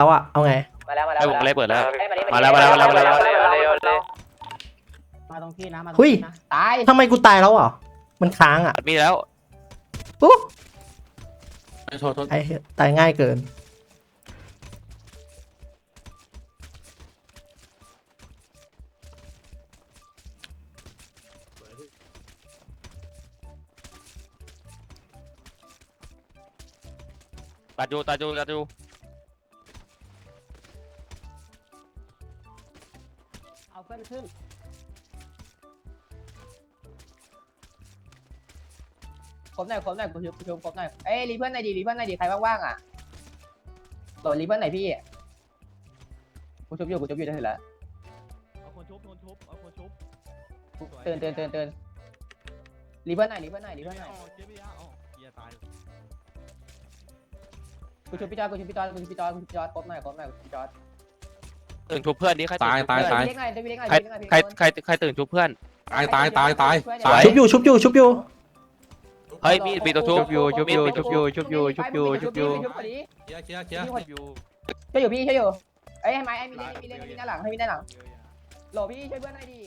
แล้วอะเอาไง มาแล้วมาแล้วไอ้วงเล็บเปิดแล้วอ้ยมาแล้วมาแล้วมาแล้วมาแล้ว มาตรงพี่นะมาตรงหุ้ย พี่นะตายทำไมกูตายแล้วอะมันค้างอะมีแล้วปุ๊บโทษโทษไอ้เหี้ยตายง่ายเกิน ตัดอยู่ตัดอยู่ตัดอยู่ เอาเพื่อนขึ้น ครบหน่อยครบหน่อยกูชุบกูชุบครบหน่อย เอ้ยรีเพื่อนหน่อยดิรีเพื่อนหน่อยดิใครว่างๆอะโหลดรีเพื่อนหน่อยพี่กูชุบอยู่กูชุบอยู่ได้ถึงแล้วเอาคนชุบคนชุบเอาคนชุบตื่นตื่นตื่นตื่นรีเพื่อนหน่อยรีเพื่อนหน่อยรีเพื่อนหน่อยเจ๊พี่ยาอ๋อเฮียตายกูชุบพี่จอร์ดกูชุบพี่จอร์ดกูชุบพี่จอร์ดกูชุบพี่จอร์ดครบหน่อยครบหน่อยกูชุบพี่จอร์ด ตื่นชุบเพื่อนดิใครตื่นตายชุบตายเพื่อนตาย เล็กหน่อยตัวเล็กหน่อยใครตัวเล็กหน่อยใครใครใครตื่นชุบเพื่อน ตายตายตายตาย สวย ชุบอยู่ชุบอยู่ชุบอยู่เฮ้ยมีดมีตัวชุบ ชุบอยู่ชุบอยู่ชุบอยู่ชุบอยู่ชุบอยู่ชุบอยู่ชุบอยู่เคลียร์เคลียร์เคลียร์ชุบอยู่ช่วยอยู่พี่ช่วยอยู่เอ้ยให้ไม้ไอ้มีเล่นมีเล่นมีหน้าหลังให้มีหน้าหลังโหลพี่ช่วยเพื่อนหน่อยดิ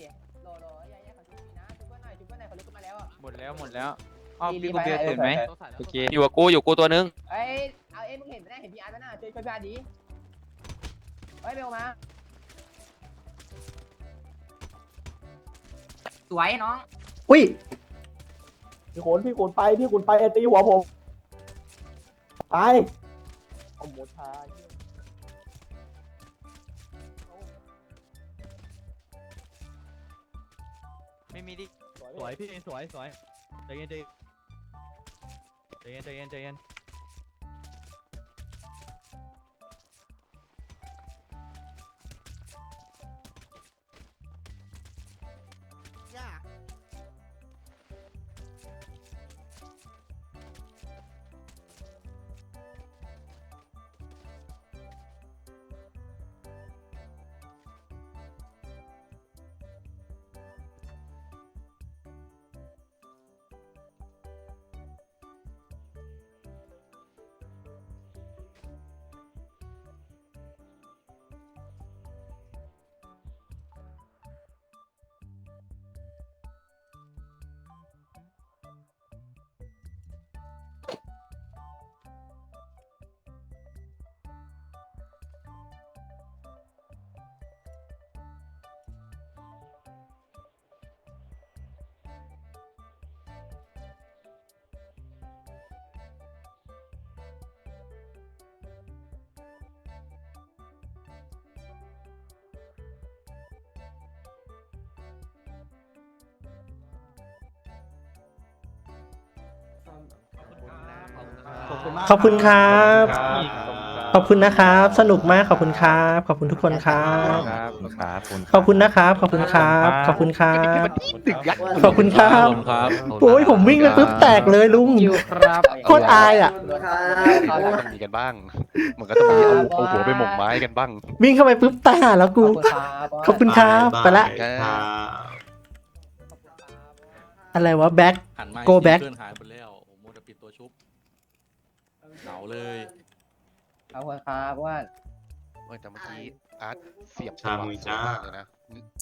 โหลโหลอย่าอย่าเขาชุบพี่นะชุบเพื่อนหน่อยชุบเพื่อนหน่อยเขาลุกขึ้นมาแล้วอะหมดแล้วหมดแล้วอ้าวรีพี่บกูเบียร์ไปตื่นไหมเออโอเคอยู่กับกูอยู่กูตัวนึงเอ้ยเอาเอ้ยมึงเห็นไหมเห็นพี่อาร์ตไหมน่ะช่วยช่วยพี่อาร์ตดิเฮ้ยเบลมา สวยน้อง อุ้ยพี่ขนพี่ขนไปพี่ขนไปไอตีหัวผมไปเอาหมดทายไม่มีดิสวยพี่สวยสวยใจเย็นใจเย็นใจเย็นใจเย็น ใจเย็นขอบคุณครับ ขอบคุณนะครับ สนุกมากขอบคุณครับ ขอบคุณทุกคนครับ ครับครับขอบคุณนะครับ ขอบคุณครับ ขอบคุณครับ ดึกยักขอบคุณครับครับโอ้ยผมวิ่งไปปุ๊บแตกเลยลุงครับโคตรอายอะมันมีกันบ้าง มันก็ต้องมีเอาเอาหัวไปหม่งไม้กันบ้าง วิ่งเข้าไปปุ๊บตายแล้วขกูอบคุณครับขอบคุณครับ ไปละ อะไรวะแบ็ค หันมา Go back เพื่อนหายไปแล้วโอ้โมจะปิดตัวชุบ เหงาเลยขอบคุณครับว่าเออแต่เมื่อกี้อาร์ตเสียบชามือจ้า เลยนะ